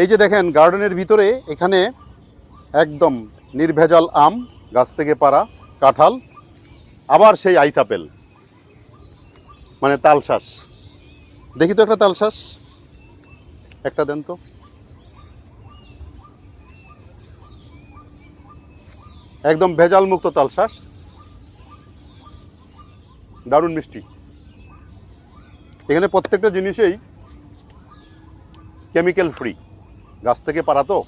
এই যে দেখেন গার্ডেনের ভিতরে এখানে একদম নির্ভেজাল আম, গাছ থেকে পারা কাঁঠাল, আবার সেই আইস আপেল মানে তালশাঁস। দেখি তো একটা তালশাঁস। একটা দেন তো। একদম ভেজাল মুক্ত তালশাঁস। দারুণ মিষ্টি। এখানে প্রত্যেকটা জিনিসেই কেমিক্যাল ফ্রি গাছ থেকে পারা তো।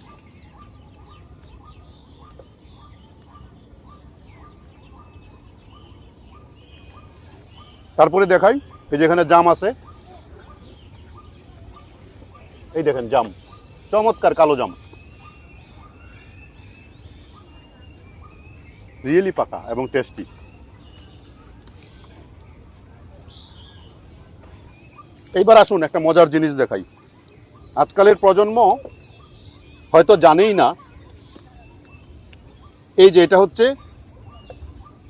তারপরে দেখাই, এই যেখানে জাম আছে। এই দেখেন জাম, চমৎকার কালো জাম। রিয়েলি পাকা এবং টেস্টি এইবার আসুন একটা মজার জিনিস দেখাই। আজকালের প্রজন্ম হয়তো জানেই না। এই যে এটা হচ্ছে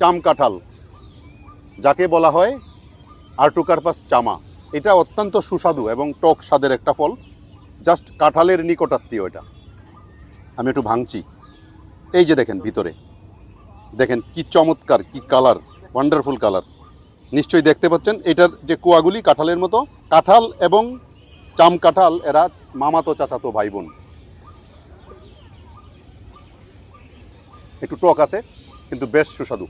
চাম কাঁঠাল, যাকে বলা হয় আর্টুকার্পাস চামা। এটা অত্যন্ত সুস্বাদু এবং টক স্বাদের একটা ফল, জাস্ট কাঁঠালের নিকটাত্মীয় এটা। আমি একটু ভাঙছি। এই যে দেখেন ভিতরে, দেখেন কি চমৎকার, কি কালার ওয়ান্ডারফুল কালার। নিশ্চয়ই দেখতে পাচ্ছেন, এটার যে কুয়াগুলি কাঁঠালের মতো, কাঁঠাল এবং চাম কাঁঠাল, এরা মামাতো চাচাতো ভাই বোন। একটু টক আছে, কিন্তু বেশ সুস্বাদু।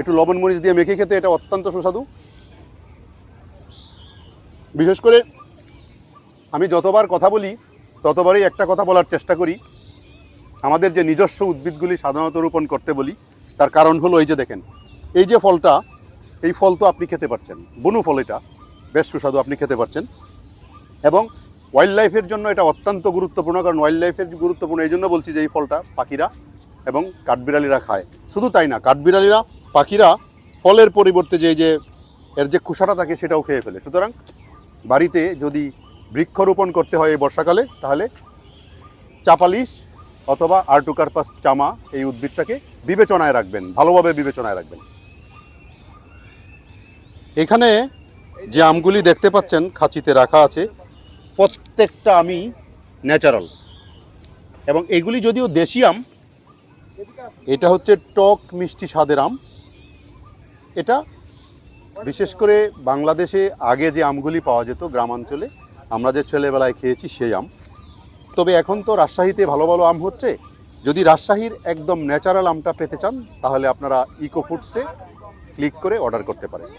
একটু লবণ মরিচ দিয়ে মেখে খেতে এটা অত্যন্ত সুস্বাদু। বিশেষ করে আমি যতবার কথা বলি, ততবারই একটা কথা বলার চেষ্টা করি। আমাদের যে নিজস্ব উদ্ভিদগুলি সাধারণত রোপণ করতে বলি, তার কারণ হলো এই যে দেখেন, এই যে ফলটা, এই ফল তো আপনি খেতে পারছেন। বনু ফল এটা, বেশ সুস্বাদু আপনি খেতে পারছেন। এবং ওয়াইল্ড লাইফের জন্য এটা অত্যন্ত গুরুত্বপূর্ণ, কারণ ওয়াইল্ড লাইফের গুরুত্বপূর্ণ এই জন্য বলছি যে এই ফলটা পাখিরা এবং কাঠবিড়ালিরা খায়। শুধু তাই না, কাঠবিড়ালিরা পাখিরা ফলের পরিবর্তে যে যে, এর যে খোসাটা থাকে সেটাও খেয়ে ফেলে। সুতরাং বাড়িতে যদি বৃক্ষরোপণ করতে হয় এই বর্ষাকালে, তাহলে চাপালিশ অথবা আর্টুকার্পাস চামা এই উদ্ভিদটাকে বিবেচনায় রাখবেন, ভালোভাবে বিবেচনায় রাখবেন। এখানে যে আমগুলি দেখতে পাচ্ছেন, খাঁচিতে রাখা আছে প্রত্যেকটা আমি ন্যাচারাল এবং এগুলি যদিও দেশি আম, এটা হচ্ছে টক মিষ্টি স্বাদের আম। এটা বিশেষ করে বাংলাদেশে আগে যে আমগুলি পাওয়া যেত গ্রামাঞ্চলে, আমরা যে ছেলেবেলায় খেয়েছি সেই আম। তবে এখন তো রাজশাহীতে ভালো ভালো আম হচ্ছে। যদি রাজশাহীর একদম ন্যাচারাল আমটা পেতে চান, তাহলে আপনারা ইকো ফুডসে ক্লিক করে অর্ডার করতে পারেন।